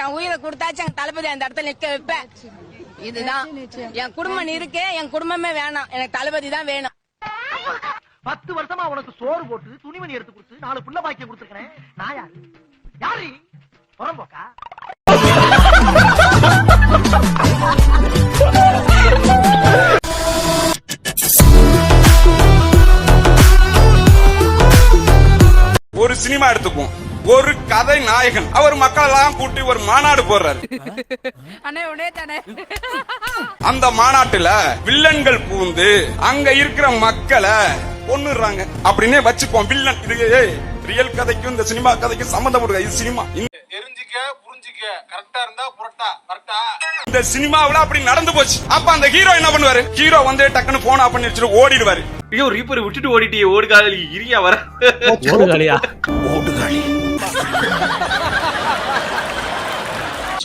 என் உயிரை கொடுத்தாச்சு என் தளபதி அந்த இடத்துல நிக்க வைப்பேன். இதுதான். என் குடும்பம் இருக்கு என் குடும்பமே வேணாம். எனக்கு தளபதி தான் வேணும். பத்து வருஷமா உனக்கு சோறு போட்டு துணிமணி எடுத்து கொடுத்து நாலு புள்ள பாக்கியம் கொடுத்துருக்கேன் நான் யாரு? யாரு? புறம்போக்கா ஒரு சினிமா எடுத்துக்குவோம். ஒரு கதை நாயகன். அவர் மக்கள் எல்லாம் கூட்டி ஒரு மாநாடு போடுறாரு. அண்ணே உடனே தானே. அந்த மாநாட்டுல வில்லன்கள் பூந்து அங்க இருக்கிற மக்களை கொன்னுறாங்க அப்படின்னே வச்சுப்போம் வில்லன். இது ரியல் கதைக்கும் இந்த சினிமா கதைக்கும் சம்பந்தம் கொடுக்க இது சினிமா. தெரிஞ்சுக்க புரிஞ்சுக்க. கரெக்டா இருந்தா புரட்டா கரெக்டா இந்த சினிமாவுல அப்படி நடந்து போச்சு. அப்ப அந்த ஹீரோ என்ன பண்ணுவாரு? ஹீரோ வந்து டக்குன்னு போன் ஆஃப் பண்ணி வச்சுட்டு ஓடிடுவாரு. ஐயோ ரீப்பர் விட்டுட்டு ஓடிட்டியே ஓடு காதலி இரியா வர.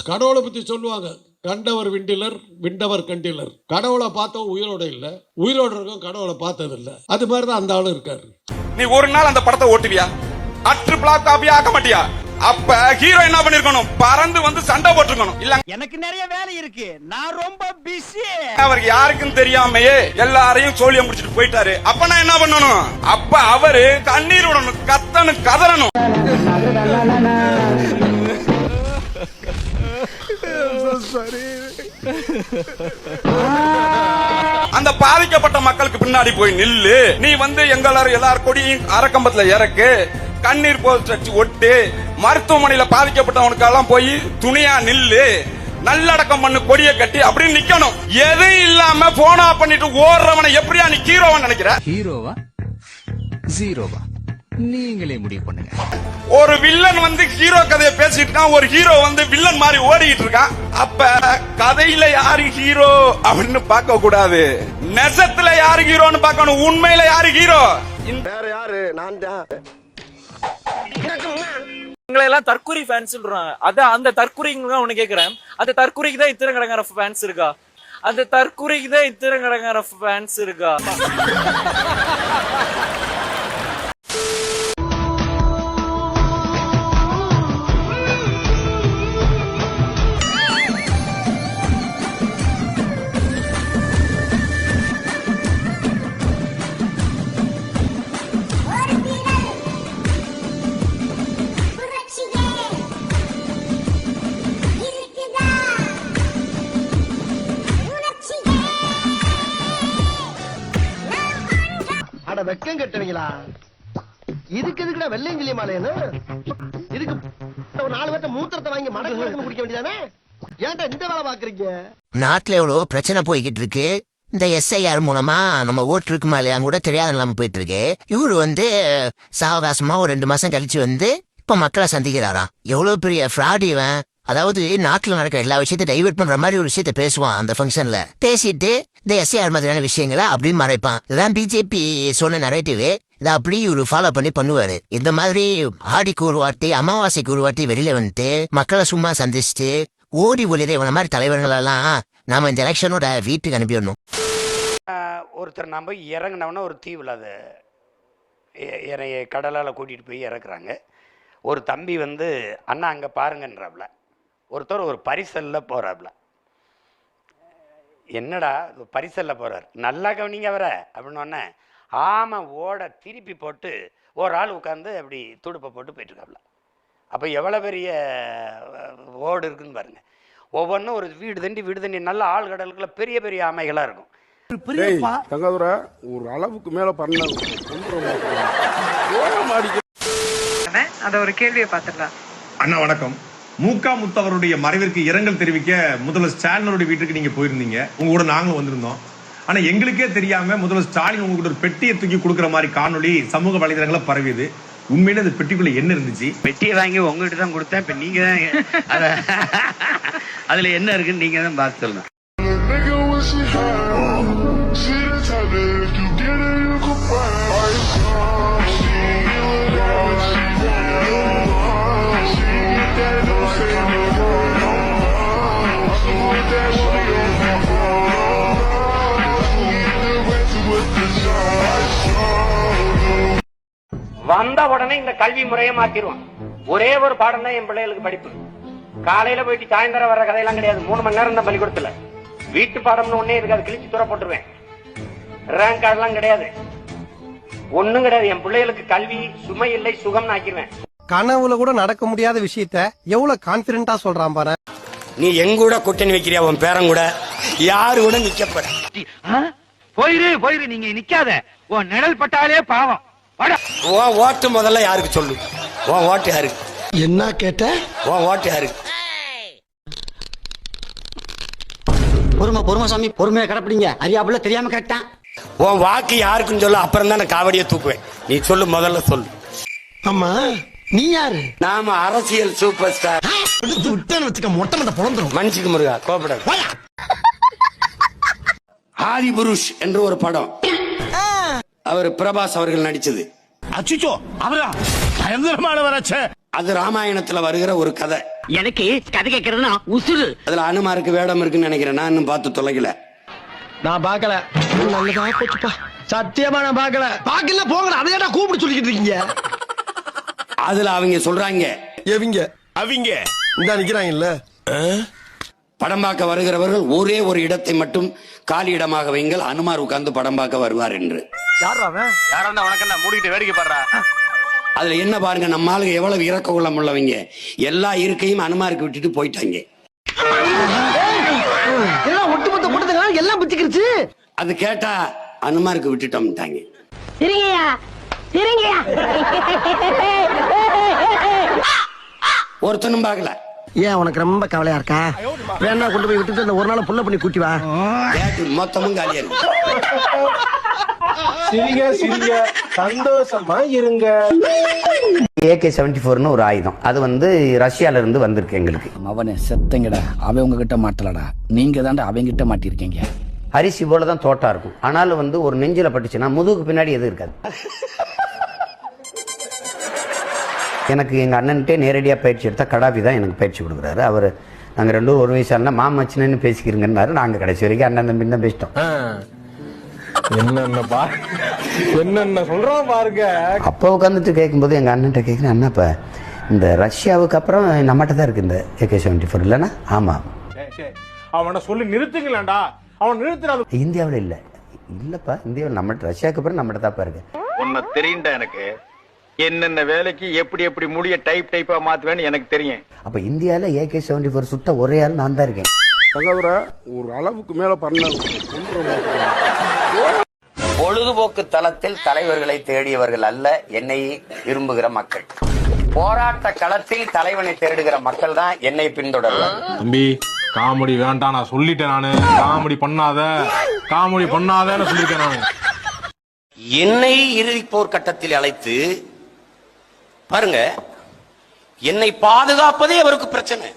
கடவுளை பத்தி சொல்லுவாங்க. கண்டவர் விண்டிலர் விண்டவர் கண்டிலர். கடவுளை பார்த்தோம் உயிரோட இல்ல. உயிரோட இருக்கும் கடவுளை பார்த்தது இல்ல. அது மாதிரிதான் அந்த ஆளு இருக்காரு. நீ ஒரு நாள் அந்த படத்தை ஓட்டுவியா? அற்று பிளாக் காப்பியா ஆக்க மாட்டியா? அப்ப ஹீரோ என்ன பண்ணிருக்கணும்? பறந்து வந்து சண்டை போட்டிருக்கணும். இல்ல எனக்கு நிறைய வேலை இருக்கு. நான் ரொம்ப பிஸி அவருக்கு யாருக்கும் தெரியாமையே எல்லாரையும் சோழியம் முடிச்சிட்டு போயிட்டாரு. அப்ப நான் என்ன பண்ணணும்? அப்ப அவரு கண்ணீர் விடணும் கத்தணும் கதறணும். அந்த பாதிக்கப்பட்ட மக்களுக்கு பின்னாடி போய் நில்லு. நீ வந்து எங்களாரும் எல்லார் கொடியும் அரக்கம்பத்துல இறக்கு கண்ணீர் போஸ்ட் வச்சு ஒட்டு மருத்துவமனையில பாதிக்கப்பட்டவனுக்கெல்லாம் போய் துணியா நில்லு. நல்லடக்கம் பண்ணு கொடியை கட்டி அப்படின்னு நிக்கணும். எதுவும் இல்லாம போனா பண்ணிட்டு ஓடுறவனை எப்படியா நீ ஹீரோவன் நினைக்கிற? ஹீரோவா? ஜீரோவா நீங்களே முடிவு பண்ணுங்க. ஒரு வில்லன் வந்து ஹீரோ கதையை பேசிட்டு இருக்கான் ஒரு ஹீரோ வந்து வில்லன் மாதிரி ஓடிட்டு இருக்கான். அப்ப கதையில யாரு ஹீரோ அப்படின்னு பார்க்க கூடாது. நெசத்துல யாரு ஹீரோன்னு பார்க்கணும். உண்மையில யாரு ஹீரோ? வேற யாரு? நான் தான். எங்களை எல்லாம் தற்குறி ஃபேன்ஸ் சொல்றாங்க. அதான் அந்த தற்குறிங்க தான் ஒண்ணு கேக்குறேன். அந்த தற்குறிக்கு தான் இத்தனை கடங்கார ஃபேன்ஸ் இருக்கா? அந்த தற்குறிக்கு தான் இத்தனை கடங்கார ஃபேன்ஸ் இருக்கா? கட்டுவீங்களா இதுக்கு எதுக்குடா வெள்ளையங்கிலி மாலையன்னு இதுக்கு ஒரு நாலு பேர்த்த மூத்திரத்தை வாங்கி மடக்கு மடக்கு குடிக்க வேண்டியதானே? ஏன்டா இந்த வேலை பாக்குறீங்க நாட்டுல எவ்வளவு பிரச்சனை போய்கிட்டு இருக்கு. இந்த எஸ்ஐஆர் மூலமா நம்ம ஓட்டு இருக்குமா இல்லையான்னு கூட தெரியாத இல்லாம போயிட்டு இருக்கு இவரு வந்து சாவகாசமா ஒரு ரெண்டு மாசம் கழிச்சு வந்து இப்ப மக்களை சந்திக்கிறாராம். எவ்வளவு பெரிய ஃப்ராட் இவன். அதாவது நாட்டில் நடக்கிற எல்லா விஷயத்தையும் டைவெர்ட் பண்ற மாதிரி ஒரு விஷயத்த பேசுவான் அந்த ஃபங்க்ஷன்ல பேசிட்டு இந்த எஸ்ஐஆர் மாதிரியான விஷயங்களை? அப்படின்னு மறைப்பான். இதான் பிஜேபி சொன்ன நரேட்டிவ் இதை அப்படி இவரு ஃபாலோ பண்ணி பண்ணுவாரு. இந்த மாதிரி ஆடிக்கு ஒரு வாட்டி அமாவாசைக்கு ஒரு வாட்டி வெளியில வந்துட்டு மக்களை சும்மா சந்திச்சுட்டு ஓடி ஒளிர இவன மாதிரி தலைவர்களெல்லாம் நாம இந்த எலெக்ஷனோட வீட்டுக்கு அனுப்பிடணும். ஒருத்தர் நம்ம இறங்கினவன ஒரு தீவில் அது என்னைய கடலால் கூட்டிகிட்டு போய் இறக்குறாங்க. ஒரு தம்பி வந்து அண்ணா அங்கே பாருங்கன்றாப்புல ஒருத்தர் ஒரு பரிசலில் போகிறாப்புல என்னடா பரிசலில் போகிறார் நல்லா கவனிங்க வர அப்படின்னோடனே ஆமாம் ஓட திருப்பி போட்டு ஒரு ஆள் உட்காந்து அப்படி துடுப்பை போட்டு போயிட்டுருக்காப்புல அப்போ எவ்வளோ பெரிய ஓடு இருக்குன்னு பாருங்க. ஒவ்வொன்றும் ஒரு வீடு தண்டி வீடு தண்டி நல்ல ஆள் கடலுக்குள்ள பெரிய பெரிய ஆமைகளாக இருக்கும். தங்காதுரை ஒரு அளவுக்கு மேல பண்ண அத ஒரு கேள்வியை பாத்துடலாம் அண்ணா வணக்கம். மூகா முத்தவருடைய மறைவிற்கு இரங்கல் தெரிவிக்க முதல்வர் ஸ்டாலினோட வீட்டுக்கு நீங்க போயிருந்தீங்க. உங்க கூட நாங்களும் வந்திருந்தோம். ஆனா எங்களுக்கே தெரியாம முதல்வர் ஸ்டாலின் உங்களுக்கு ஒரு பெட்டியை தூக்கி கொடுக்குற மாதிரி காணொளி சமூக வலைதளங்கள பரவியது. உண்மையில அந்த பெட்டிக்குள்ள என்ன இருந்துச்சு? பெட்டியை வாங்கி உங்ககிட்ட தான் கொடுத்தேன். இப்போ நீங்கள் தான் அதை அதில் என்ன இருக்குன்னு நீங்கள் தான் பார்த்து சொல்லணும் வந்த உடனே இந்த கல்வி முறையை மாத்திருவான் ஒரே ஒரு பாடம் தான் என் பிள்ளைகளுக்கு படிப்பு. காலையில போயிட்டு சாயந்தரம் வர்ற கதையெல்லாம் கிடையாது. மூணு மணி நேரம் தான் பள்ளிக்கூடத்துல. வீட்டு பாடம்னு ஒன்னே இருக்கு. அது கிழிச்சு தூர போட்டுருவேன். ரேங்க் கார்டெல்லாம் கிடையாது. ஒண்ணும் கிடையாது. என் பிள்ளைகளுக்கு கல்வி சுமை இல்லை சுகம்னு ஆக்கிடுவேன் கனவுல கூட நடக்க முடியாத விஷயத்த எவ்வளவு கான்பிடண்டா சொல்றான் பாரு. நீ எங்க கூட கூட்டணி வைக்கிறியா? உன் பேரன் கூட. யாரு கூட நிக்கப்பட போயிரு போயிரு. நீங்க நிக்காத. உன் நிழல் பட்டாலே பாவம். உன் ஓட்டு முதல்ல யாருக்கு சொல்லு? உன் ஓட்டு யாருக்கு? என்ன கேட்ட? உன் ஓட்டு யாருக்கு? பொறுமை பொறுமை சாமி பொறுமையா கிடப்பிடிங்க. அறியாப்புல தெரியாம கேட்டான் உன் வாக்கு யாருக்குன்னு சொல்லு அப்புறம் தான் நான் காவடியை தூக்குவேன். நீ சொல்லு முதல்ல சொல்லு. ஆமா நீ யாரு? நாம அரசியல் சூப்பர் ஸ்டார். விட்டேன்னு வச்சுக்க மொட்டை மட்ட பொழந்துரும் மன்னிச்சுக்க முருகா கோபப்படாது. ஆதி புருஷ் என்று ஒரு படம். அவர் பிரபாஸ் அவர்கள் நடிச்சது. அச்சுச்சோ அவரா? பயங்கரமானவராச்சே அது ராமாயணத்துல வருகிற ஒரு கதை. எனக்கு கதை கேட்கறதுனா உசுறு. அதுல அனுமாருக்கு வேடம் இருக்குன்னு நினைக்கிறேன். நான் இன்னும் பார்த்து தொலைக்கல. நான் பாக்கல நல்லதா போச்சுப்பா. சத்தியமா நான் பாக்கல பாக்கல போங்கடா அதை ஏன்டா கூப்பிட்டு சொல்லிக்கிட்டு இருக்கீங்க? அதுல அவங்க சொல்றாங்க. எவிங்க? அவங்க. இந்த நிக்கிறாங்கல்ல. படம் பார்க்க வருகிறவர்கள் ஒரே ஒரு இடத்தை மட்டும் காலி இடமாக வைங்கள். அனுமார் உட்கார்ந்து படம் பார்க்க வருவார் என்று. யாரா உனக்கு என்ன? மூடிட்டு வேடிக்கை பாடுறா? அதுல என்ன பாருங்க நம்ம ஆளுங்க எவ்வளவு இறக்க உள்ளம் உள்ளவங்க. எல்லா இருக்கையும் அனுமாருக்கு விட்டுட்டு போயிட்டாங்க. எல்லாம் ஒட்டுமொத்த கூட்டத்துக்கு எல்லாம் பிச்சுக்கிருச்சு அது கேட்டா அனுமாருக்கு விட்டுட்டோம்ட்டாங்க. ஒருத்தனும் பார்க்கல. ஏன் உனக்கு ரொம்ப கவலையா இருக்கா? வேணா கொண்டு போய் விட்டுட்டு இந்த ஒரு நாள் புள்ள பண்ணி கூட்டி வா மொத்தமும் காலியா இருக்கு. சிரிங்க சிரிங்க. சந்தோஷமா இருங்க. ஏகே செவன்டி ஃபோர்னு ஒரு ஆயுதம். அது வந்து ரஷ்யால இருந்து வந்திருக்கு எங்களுக்கு. அவனே செத்தங்கடா. அவன் உங்ககிட்ட மாட்டலடா. நீங்க தாண்டா அவங்கிட்ட மாட்டிருக்கீங்க அரிசி போல தான் தோட்டா இருக்கும். ஆனாலும் வந்து ஒரு நெஞ்சில பட்டுச்சுன்னா முதுகுக்கு பின்னாடி எதுவும் இருக்காது. எனக்கு எங்க அண்ணன்ட்டே நேரடியா பயிற்சி எடுத்தா கடாபி தான் எனக்கு பயிற்சி கொடுக்குறாரு. அவர் நாங்க ரெண்டு பேரும் ஒரு வயசானா மாமச்சினு பேசிக்கிறீங்கன்னாரு. நாங்க கடைசி வரைக்கும் அண்ணன் தம்பி தான் பேசிட்டோம். என்னென்ன பா என்னென்ன சொல்றான் பாருங்க. அப்போ உட்காந்துட்டு கேட்கும்போது எங்க அண்ணன்ட்ட கேட்குறேன் அண்ணா இப்ப இந்த ரஷ்யாவுக்கு அப்புறம் நம்மகிட்ட தான் இருக்கு இந்த ஏகே செவன்டி ஃபோர் இல்லைன்னா? ஆமா. அவனை சொல்லி நிறுத்துங்களேன்டா. அவன் நிறுத்தின இந்தியாவில் இல்லை. இல்லப்பா இந்தியாவில் நம்மகிட்ட ரஷ்யாவுக்கு அப்புறம் நம்மகிட்ட தான்ப்பா இருக்கு. உன்னை தெரியும்டா எனக்கு. என்னென்ன வேலைக்கு எப்படி எப்படி முடிய டைப் டைப்பா மாத்துவேன்னு எனக்கு தெரியும். அப்ப இந்தியாவில் ஏகே செவன்டி ஃபோர் சுட்ட ஒரே ஆள் நான் தான் இருக்கேன். தங்காதுரை ஒரு அளவுக்கு மேல பண்ண பொழுதுபோக்கு தளத்தில் தலைவர்களை தேடியவர்கள் அல்ல என்னை விரும்புகிற மக்கள். போராட்ட களத்தில் தலைவனை தேடுகிற மக்கள் தான் என்னை பின்தொடர்வார். தம்பி காமெடி வேண்டாம் நான் சொல்லிட்டேன் நானு. காமெடி பண்ணாத. காமெடி பண்ணாதன்னு சொல்லிட்டேன் நானு. என்னை இறுதி போர்க்கட்டத்தில் அழைத்து பாருங்க. என்னை பாதுகாப்பதே அவருக்கு பிரச்சனை.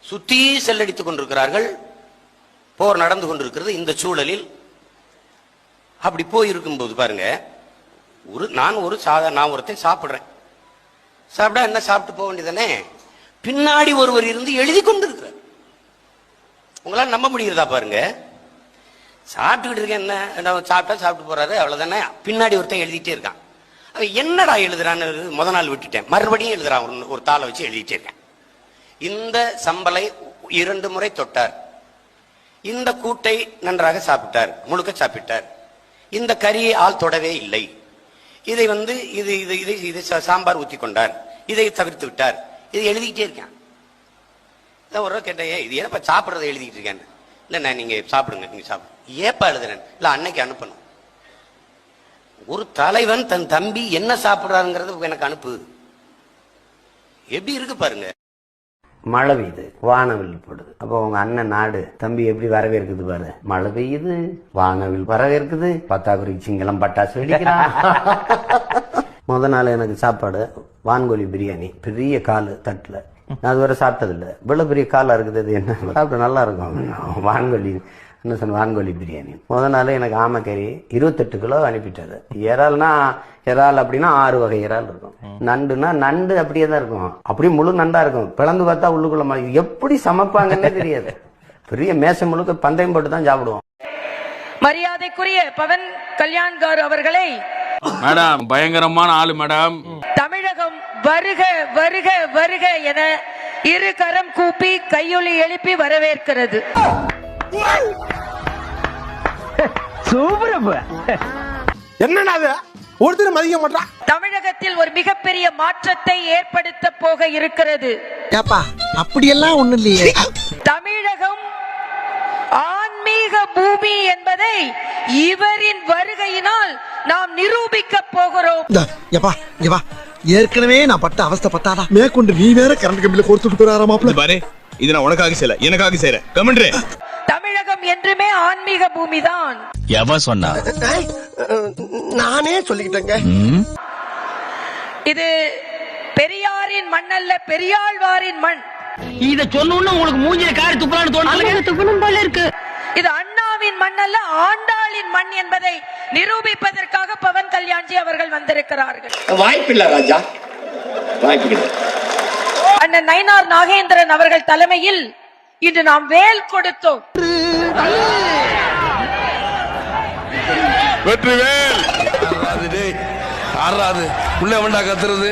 சுத்தி செல்லடித்துக் கொண்டிருக்கிறார்கள். போர் நடந்து கொண்டிருக்கிறது இந்த சூழலில். அப்படி போயிருக்கும்போது பாருங்க. ஒரு நான் ஒரு சாதா நான் ஒருத்தன் சாப்பிடுறேன். சாப்பிட்டா என்ன சாப்பிட்டு போக வேண்டியதானே பின்னாடி ஒருவர் இருந்து எழுதி கொண்டிருக்கிறார். உங்களால் நம்ப முடிகிறதா பாருங்க. சாப்பிட்டுக்கிட்டு இருக்கேன் என்ன? சாப்பிட்டா சாப்பிட்டு போறாரு அவ்வளவுதானே? பின்னாடி ஒருத்தன் எழுதிட்டே இருக்கான். என்னடா எழுதுறான்னு முத நாள் விட்டுட்டேன். மறுபடியும் எழுதுறான் ஒரு- ஒரு தாளை வச்சு எழுதிட்டே இருக்கேன். இந்த சம்பலை இரண்டு முறை தொட்டார். இந்த கூட்டை நன்றாக சாப்பிட்டார் முழுக்க சாப்பிட்டார். இந்த கறியை ஆள் தொடவே இல்லை. இதை வந்து இது இது இதை இதை சாம்பார் ஊற்றி கொண்டார். இதை தவிர்த்து விட்டார். இதை எழுதிக்கிட்டே இருக்கேன். நான் ஒரு கேட்டேன் ஏன் இது ஏன்ப்பா சாப்பிட்றதை எழுதிக்கிட்டு இருக்கேன் இல்லை நான் சாப்பிடுங்க நீங்கள் சாப்பிடுங்க. ஏப்பா எழுதுறேன் இல்லை அன்னைக்கு அனுப்பணும். ஒரு தலைவன் தன் தம்பி என்ன சாப்பிடுறாருங்கிறது எனக்கு அனுப்பு. எப்படி இருக்கு பாருங்க. மழை பெய்யுது வானவில் போடுது. அப்போ உங்க அண்ணன் நாடு தம்பி எப்படி வரவேற்குது பாரு. மழை பெய்யுது வானவில் வரவேற்குது. பத்தாக்குறை சிங்களம் பட்டாசு வெடிக்கிறான். முத நாள் எனக்கு சாப்பாடு வான்கோழி பிரியாணி பெரிய காலு தட்டுல. நான் அதுவரை சாப்பிட்டதில்ல. இவ்வளவு பெரிய காலா இருக்குது அது என்ன? சாப்பிட்டு நல்லா இருக்கும். வான்கோழி என்ன சொன்ன வான்கோழி பிரியாணி. முத நாள் எனக்கு ஆமைக்கறி இருபத்தெட்டு கிலோ அனுப்பிட்டாரு இறால்னா இறால் அப்படின்னா ஆறு வகை இறால் இருக்கும். நண்டுனா நண்டு அப்படியே தான் இருக்கும். அப்படியே முழு நண்டா இருக்கும். பிளந்து பார்த்தா உள்ளுக்குள்ள எப்படி சமைப்பாங்கன்னே தெரியாது. பெரிய மேசம் முழுக்க பந்தயம் போட்டு தான் சாப்பிடுவோம். மரியாதைக்குரிய பவன் கல்யாண்கார் அவர்களை மேடம் பயங்கரமான ஆளு மேடம். தமிழகம் வருக வருக வருக என இரு கரம் கூப்பி கையொலி எழுப்பி வரவேற்கிறது. என்னடா அது ஒருத்தர் மதிக்க மாட்டான் தமிழகத்தில் ஒரு மிகப்பெரிய மாற்றத்தை ஏற்படுத்த போக இருக்கிறது. ஏப்பா அப்படியெல்லாம் ஒண்ணு இல்லையே. தமிழகம் ஆன்மீக பூமி என்பதை இவரின் வருகையினால் நாம் நிரூபிக்க போகிறோம். ஏப்பா இங்க வா. ஏற்கனவே நான் பட்ட அவஸ்தை பத்தாதா? மேற்கொண்டு நீ வேற கரண்ட் கம்பியில கொடுத்துட்டு போறாரா மாப்பிள்ள? பாரு இது நான் உனக்காக செய்யல எனக்காக செய்யறேன். கமெண்ட்ரே. தமிழகம் என்றுமே ஆன்மீக பூமி தான் எவன் சொன்னா நானே சொல்லிக்கிட்டேங்க. இது பெரியாரின் மண் அல்ல பெரியாழ்வாரின் மண். இத சொன்னோன்னு உங்களுக்கு மூஞ்சில காரி துப்புறான்னு தோணுது துகுணம் போல இருக்கு. இது அண்ணாவின் மண் அல்ல ஆண்டாளின் மண் என்பதை நிரூபிப்பதற்காக பவன் கல்யாண்ஜி அவர்கள் வந்திருக்கிறார்கள். வாய்ப்பில்ல ராஜா. வாய்ப்பு அண்ணன் நயினார் நாகேந்திரன் அவர்கள் தலைமையில் இன்று நாம் வேல் கொடுத்தோம். வெற்றிவேல் ஆறாது உள்ள வேண்டா கத்துறது.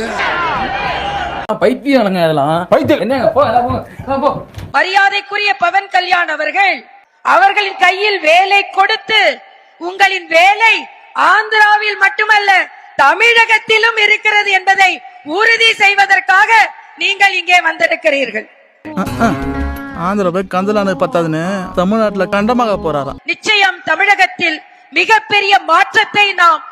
பைத்தியம் அதெல்லாம் என்னங்க போ எல்லாம் போங்க போ. மரியாதைக்குரிய பவன் கல்யாண் அவர்கள் அவர்களின் கையில் வேலை கொடுத்து உங்களின் வேலை ஆந்திராவில் மட்டுமல்ல தமிழகத்திலும் இருக்கிறது என்பதை உறுதி செய்வதற்காக நீங்கள் இங்கே வந்திருக்கிறீர்கள். ஆந்திர போய் கந்தலான பத்தாதுன்னு தமிழ்நாட்டுல கண்டமாக போறாராம் நிச்சயம் தமிழகத்தில் மிகப்பெரிய மாற்றத்தை நாம்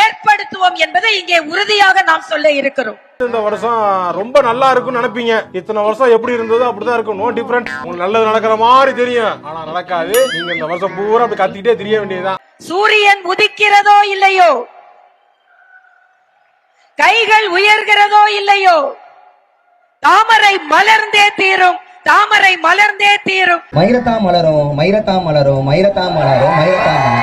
ஏற்படுத்துவோம் என்பதை இங்கே உறுதியாக நாம் சொல்ல இருக்கிறோம். இந்த வருஷம் ரொம்ப நல்லா இருக்கும்னு நினைப்பீங்க. இத்தனை வருஷம் எப்படி இருந்ததோ அப்படிதான் இருக்கும். நோ டிஃபரண்ட் உங்களுக்கு நல்லது நடக்கிற மாதிரி தெரியும். ஆனா நடக்காது. நீங்க இந்த வருஷம் பூரா அப்படி கத்திக்கிட்டே தெரிய வேண்டியதுதான். சூரியன் உதிக்கிறதோ இல்லையோ? கைகள் உயர்கிறதோ இல்லையோ? தாமரை மலர்ந்தே தீரும். தாமரை மலர்ந்தே தீரும். மயிரத்தா மலரும் மயிரத்தா மலரும் மயிரத்தா மலரும் மயிரத்தா மலரும்.